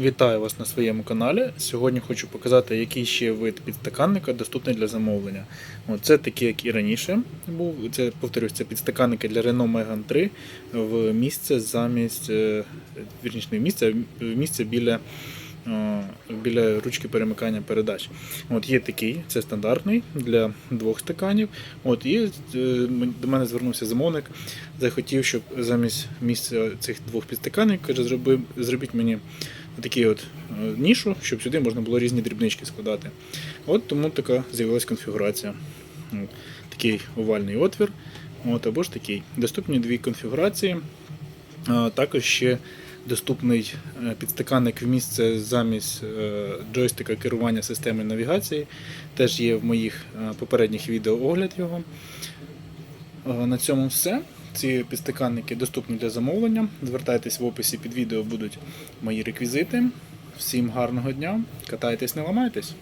Вітаю вас на своєму каналі. Сьогодні хочу показати, який ще вид підстаканника доступний для замовлення. Це такі, як і раніше був. Це повторюсь, це підстаканники для Renault Megane 3 в місце замість е, вірніше, не в місце, а в місце біля. е, Біля ручки перемикання передач. От Є такий, це стандартний для двох стаканів. От І е, до мене звернувся замовник, захотів, щоб замість місця цих двох підстаканників каже, зробіть мені такі от е, нішу, щоб сюди можна було різні дрібнички складати. От тому така з'явилася конфігурація. Такий овальний отвір, от, або ж такий. Доступні дві конфігурації. Також ще доступний е, підстаканник в місце замість е, джойстика керування системи навігації. Теж є в моїх попередніх відео огляд його. На цьому все. Ці підстаканники доступні для замовлення. Звертайтесь в описі під відео будуть мої реквізити. Всім гарного дня, катайтесь, не ламайтесь.